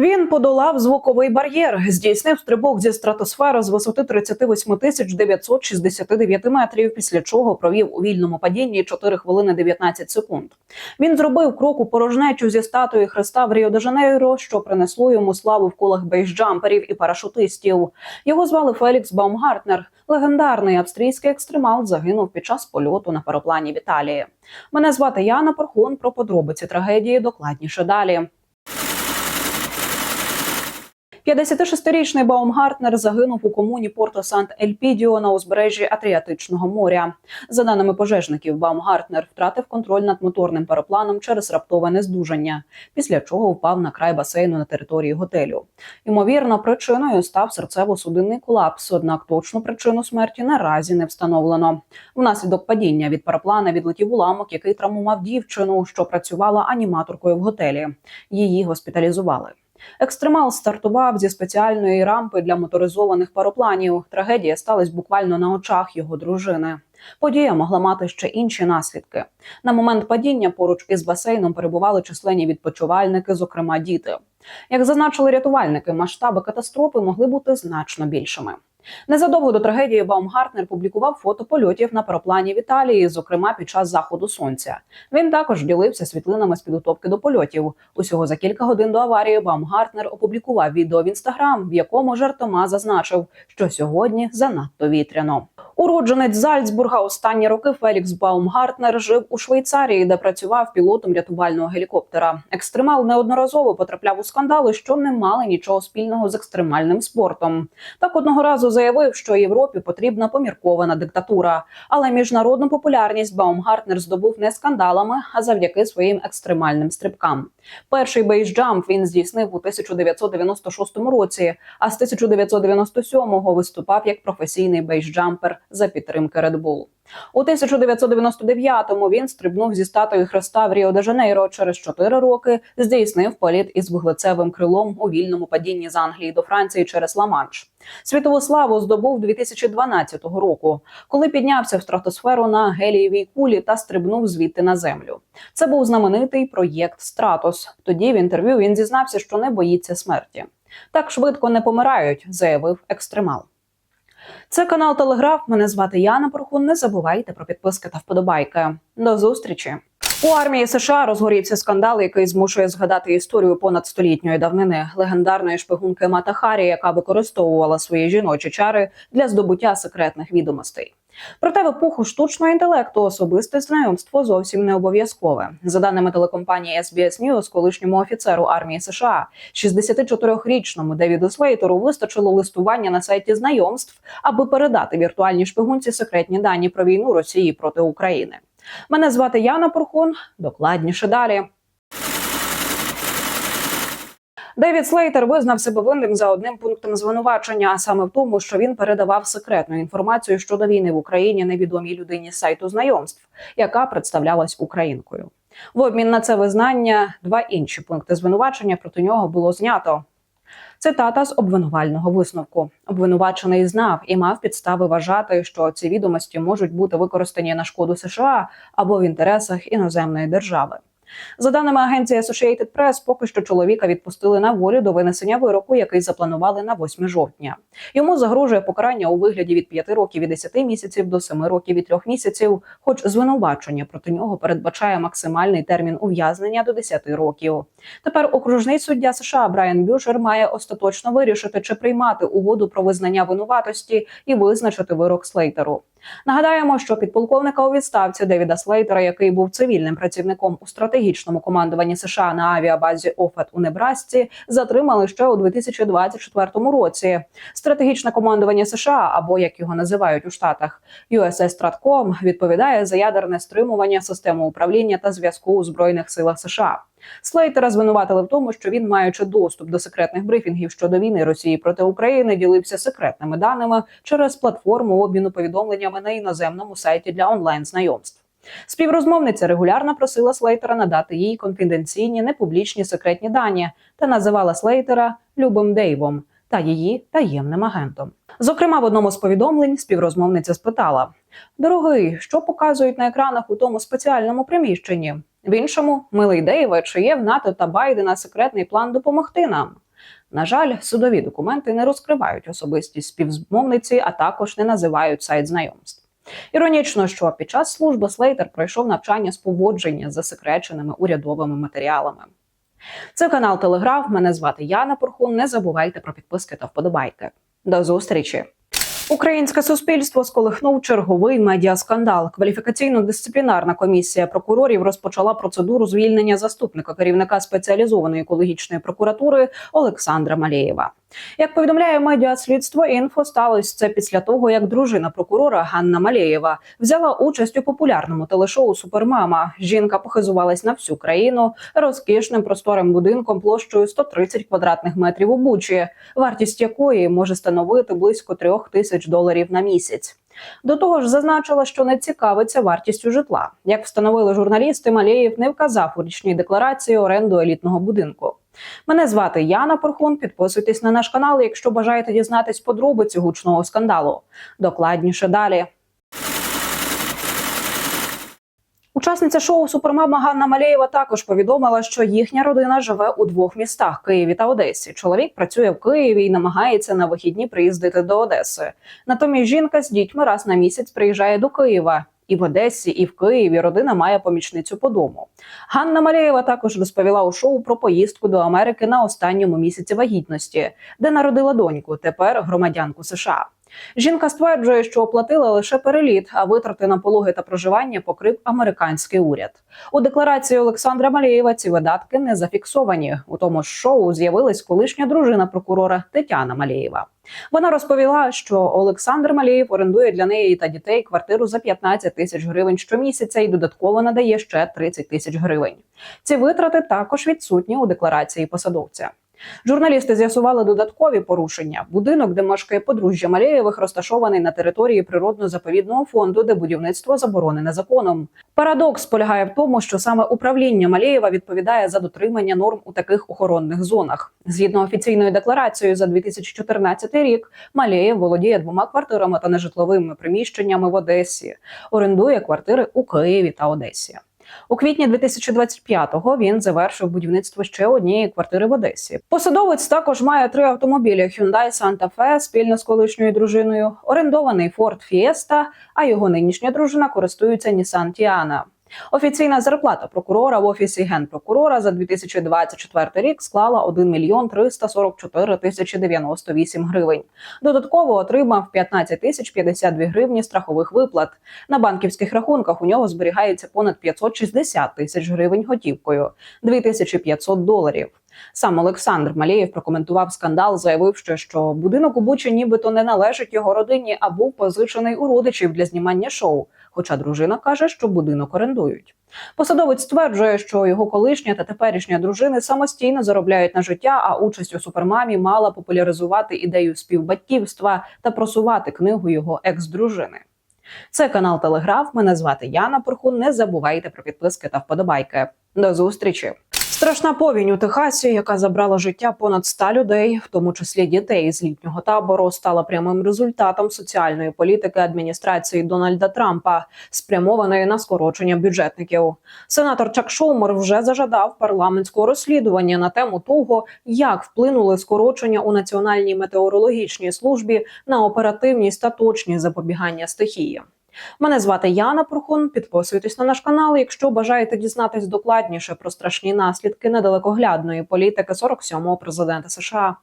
Він подолав звуковий бар'єр, здійснив стрибок зі стратосфери з висоти 38 тисяч 969 метрів, після чого провів у вільному падінні 4 хвилини 19 секунд. Він зробив крок у порожнечу зі статуї Христа в Ріо-де-Жанейро, що принесло йому славу в колах бейсджамперів і парашутистів. Його звали Фелікс Баумгартнер. Легендарний австрійський екстремал загинув під час польоту на параплані в Італії. Мене звати Яна Порхун. Про подробиці трагедії докладніше далі. 56-річний Баумгартнер загинув у комуні Порто Сант-Ельпідіо на узбережжі Атріатичного моря. За даними пожежників, Баумгартнер втратив контроль над моторним паропланом через раптове нездужання, після чого впав на край басейну на території готелю. Ймовірно, причиною став серцево-судинний колапс. Однак точну причину смерті наразі не встановлено. Внаслідок падіння від пароплана відлетів уламок, який травмував дівчину, що працювала аніматоркою в готелі. Її госпіталізували. Екстремал стартував зі спеціальної рампи для моторизованих паропланів. Трагедія сталася буквально на очах його дружини. Подія могла мати ще інші наслідки. На момент падіння поруч із басейном перебували численні відпочивальники, зокрема діти. Як зазначили рятувальники, масштаби катастрофи могли бути значно більшими. Незадовго до трагедії Баумгартнер публікував фото польотів на пароплані в Італії, зокрема під час заходу сонця. Він також ділився світлинами з підготовки до польотів. Усього за кілька годин до аварії Баумгартнер опублікував відео в інстаграм, в якому жартома зазначив, що сьогодні занадто вітряно. Уродженець Зальцбурга останні роки Фелікс Баумгартнер жив у Швейцарії, де працював пілотом рятувального гелікоптера. Екстремал неодноразово потрапляв у скандали, що не мали нічого спільного з екстремальним спортом. Так одного разу заявив, що Європі потрібна поміркована диктатура. Але міжнародну популярність Баумгартнер здобув не скандалами, а завдяки своїм екстремальним стрибкам. Перший бейсджамп він здійснив у 1996 році, а з 1997-го виступав як професійний бейсджампер за підтримки Red Bull. У 1999-му він стрибнув зі статуї Христа в Ріо-де-Жанейро. Через 4 роки здійснив політ із вуглецевим крилом у вільному падінні з Англії до Франції через Ла-Манш. Світову славу здобув 2012 року, коли піднявся в стратосферу на гелієвій кулі та стрибнув звідти на землю. Це був знаменитий проєкт Стратос. Тоді в інтерв'ю він зізнався, що не боїться смерті. Так швидко не помирають, заявив екстремал. Це канал Телеграф. Мене звати Яна Порхун. Не забувайте про підписки та вподобайки. До зустрічі. У армії США розгорівся скандал, який змушує згадати історію понад столітньої давнини легендарної шпигунки Мата Харі, яка використовувала свої жіночі чари для здобуття секретних відомостей. Проте в епоху штучного інтелекту особисте знайомство зовсім не обов'язкове. За даними телекомпанії SBS News, колишньому офіцеру армії США, 64-річному Девіду Слейтеру вистачило листування на сайті знайомств, аби передати віртуальній шпигунці секретні дані про війну Росії проти України. Мене звати Яна Порхун. Докладніше далі. Девід Слейтер визнав себе винним за одним пунктом звинувачення, а саме в тому, що він передавав секретну інформацію щодо війни в Україні невідомій людині з сайту знайомств, яка представлялась українкою. В обмін на це визнання два інші пункти звинувачення проти нього було знято. Цитата з обвинувального висновку. Обвинувачений знав і мав підстави вважати, що ці відомості можуть бути використані на шкоду США або в інтересах іноземної держави. За даними агенції Associated Press, поки що чоловіка відпустили на волю до винесення вироку, який запланували на 8 жовтня. Йому загрожує покарання у вигляді від 5 років і 10 місяців до 7 років і 3 місяців. Хоч звинувачення проти нього передбачає максимальний термін ув'язнення до 10 років. Тепер окружний суддя США Брайан Бюшер має остаточно вирішити, чи приймати угоду про визнання винуватості і визначити вирок Слейтеру. Нагадаємо, що підполковника у відставці Девіда Слейтера, який був цивільним працівником у стратегічному командуванні США на авіабазі Офет у Небрасці, затримали ще у 2024 році. Стратегічне командування США, або як його називають у штатах, USS Stratcom, відповідає за ядерне стримування системи управління та зв'язку у збройних силах США. Слейтера звинуватили в тому, що він, маючи доступ до секретних брифінгів щодо війни Росії проти України, ділився секретними даними через платформу обміну повідомленнями на іноземному сайті для онлайн знайомств. Співрозмовниця регулярно просила Слейтера надати їй конфіденційні непублічні секретні дані та називала Слейтера Любим Дейвом та її таємним агентом. Зокрема, в одному з повідомлень співрозмовниця спитала: Дорогий, що показують на екранах у тому спеціальному приміщенні? В іншому, милий Дейве, чи є в НАТО та Байдена секретний план допомогти нам? На жаль, судові документи не розкривають особистість співзмовниці, а також не називають сайт знайомств. Іронічно, що під час служби Слейтер пройшов навчання з поводження з засекреченими урядовими матеріалами. Це канал Телеграф. Мене звати Яна Порхун. Не забувайте про підписки та вподобайки. До зустрічі! Українське суспільство сколихнув черговий медіаскандал. Кваліфікаційно-дисциплінарна комісія прокурорів розпочала процедуру звільнення заступника керівника спеціалізованої екологічної прокуратури Олександра Малєєва. Як повідомляє медіаслідство, інфо сталося це після того, як дружина прокурора Ганна Малєєва взяла участь у популярному телешоу Супермама. Жінка похизувалась на всю країну розкішним просторим будинком площею 130 квадратних метрів у Бучі, вартість якої може становити близько трьох тисяч доларів на місяць. До того ж, зазначила, що не цікавиться вартістю житла. Як встановили журналісти, Малєєв не вказав у річній декларації оренду елітного будинку. Мене звати Яна Порхун. Підписуйтесь на наш канал, якщо бажаєте дізнатись подробиці гучного скандалу. Докладніше далі. Учасниця шоу Супермама Ганна Малєєва також повідомила, що їхня родина живе у двох містах Києві та Одесі. Чоловік працює в Києві і намагається на вихідні приїздити до Одеси. Натомість жінка з дітьми раз на місяць приїжджає до Києва. І в Одесі, і в Києві родина має помічницю по дому. Ганна Малєєва також розповіла у шоу про поїздку до Америки на останньому місяці вагітності, де народила доньку, тепер громадянку США. Жінка стверджує, що оплатила лише переліт, а витрати на пологи та проживання покрив американський уряд. У декларації Олександра Малєєва ці видатки не зафіксовані. У тому ж шоу з'явилась колишня дружина прокурора Тетяна Малєєва. Вона розповіла, що Олександр Малєєв орендує для неї та дітей квартиру за 15 тисяч гривень щомісяця і додатково надає ще 30 тисяч гривень. Ці витрати також відсутні у декларації посадовця. Журналісти з'ясували додаткові порушення. Будинок, де мешкає подружжя Малєєвих, розташований на території природно-заповідного фонду, де будівництво заборонене законом. Парадокс полягає в тому, що саме управління Малєєва відповідає за дотримання норм у таких охоронних зонах. Згідно офіційною декларацією за 2014 рік, Малєєв володіє двома квартирами та нежитловими приміщеннями в Одесі. Орендує квартири у Києві та Одесі. У квітні 2025-го він завершив будівництво ще однієї квартири в Одесі. Посадовець також має три автомобілі Hyundai Santa Fe спільно з колишньою дружиною, орендований Ford Fiesta, а його нинішня дружина користується Nissan Tiana. Офіційна зарплата прокурора в офісі генпрокурора за 2024 рік склала 1 мільйон 344 тисячі 98 гривень. Додатково отримав 15 тисяч 52 гривні страхових виплат. На банківських рахунках у нього зберігається понад 560 тисяч гривень готівкою, 2500 доларів. Сам Олександр Малєєв прокоментував скандал, заявивши, що будинок у Бучі нібито не належить його родині, а був позичений у родичів для знімання шоу. Хоча дружина каже, що будинок орендують. Посадовець стверджує, що його колишня та теперішня дружини самостійно заробляють на життя, а участь у супермамі мала популяризувати ідею співбатьківства та просувати книгу його екс-дружини. Це канал Телеграф. Мене звати Яна Порхун. Не забувайте про підписки та вподобайки. До зустрічі. Страшна повінь у Техасі, яка забрала життя понад 100 людей, в тому числі дітей з літнього табору, стала прямим результатом соціальної політики адміністрації Дональда Трампа, спрямованої на скорочення бюджетників. Сенатор Чак Шумер вже зажадав парламентського розслідування на тему того, як вплинули скорочення у національній метеорологічній службі на оперативність та точність запобігання стихії. Мене звати Яна Прохун. Підписуйтесь на наш канал, якщо бажаєте дізнатись докладніше про страшні наслідки недалекоглядної політики 47-го президента США.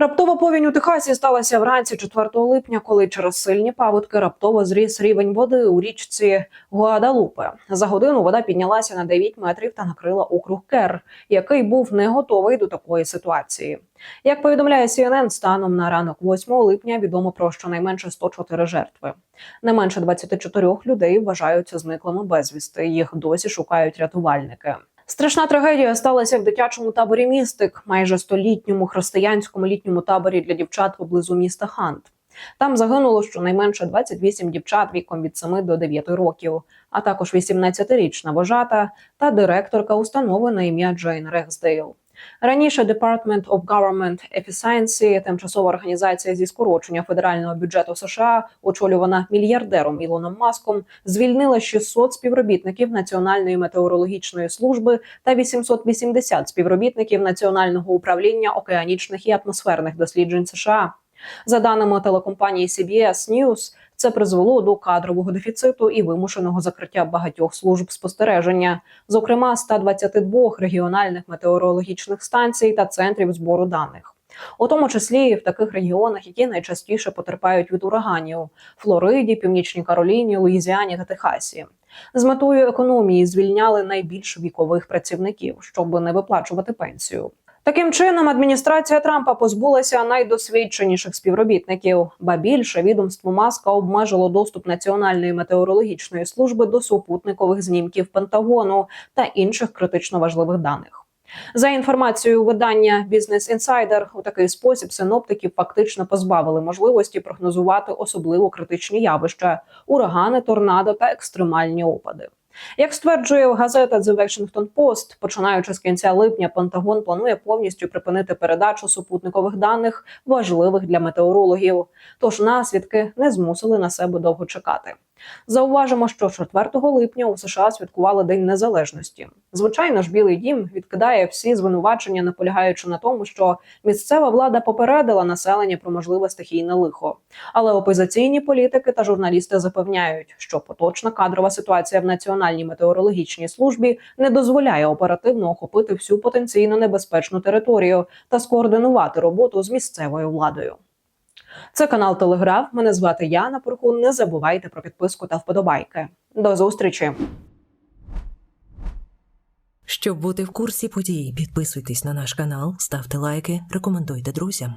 Раптова повінь у Техасі сталася вранці 4 липня, коли через сильні паводки раптово зріс рівень води у річці Гуадалупе. За годину вода піднялася на 9 метрів та накрила округ Кер, який був не готовий до такої ситуації. Як повідомляє CNN, станом на ранок 8 липня відомо про щонайменше 104 жертви. Не менше 24 людей вважаються зниклими безвісти. Їх досі шукають рятувальники. Страшна трагедія сталася в дитячому таборі містик, майже столітньому християнському літньому таборі для дівчат поблизу міста Хант. Там загинуло щонайменше 28 дівчат віком від 7 до 9 років, а також 18-річна вожата та директорка установи на ім'я Джейн Рексдейл. Раніше Department of Government Efficiency, тимчасова організація зі скорочення федерального бюджету США, очолювана мільярдером Ілоном Маском, звільнила 600 співробітників Національної метеорологічної служби та 880 співробітників Національного управління океанічних і атмосферних досліджень США. За даними телекомпанії CBS News, це призвело до кадрового дефіциту і вимушеного закриття багатьох служб спостереження, зокрема 122 регіональних метеорологічних станцій та центрів збору даних. У тому числі в таких регіонах, які найчастіше потерпають від ураганів Флориді, Північній Кароліні, Луїзіані та Техасі. З метою економії звільняли найбільш вікових працівників, щоб не виплачувати пенсію. Таким чином, адміністрація Трампа позбулася найдосвідченіших співробітників, ба більше відомство Маска обмежило доступ Національної метеорологічної служби до супутникових знімків Пентагону та інших критично важливих даних. За інформацією видання Business Insider, у такий спосіб синоптиків фактично позбавили можливості прогнозувати особливо критичні явища, урагани, торнадо та екстремальні опади. Як стверджує газета The Washington Post, починаючи з кінця липня, Пентагон планує повністю припинити передачу супутникових даних, важливих для метеорологів. Тож наслідки не змусили на себе довго чекати. Зауважимо, що 4 липня у США святкували День Незалежності. Звичайно ж, Білий Дім відкидає всі звинувачення, наполягаючи на тому, що місцева влада попередила населення про можливе стихійне лихо. Але опозиційні політики та журналісти запевняють, що поточна кадрова ситуація в національній метеорологічній службі не дозволяє оперативно охопити всю потенційно небезпечну територію та скоординувати роботу з місцевою владою. Це канал Телеграф. Мене звати Яна Порхун. Не забувайте про підписку та вподобайки. До зустрічі! Щоб бути в курсі подій, підписуйтесь на наш канал, ставте лайки, рекомендуйте друзям.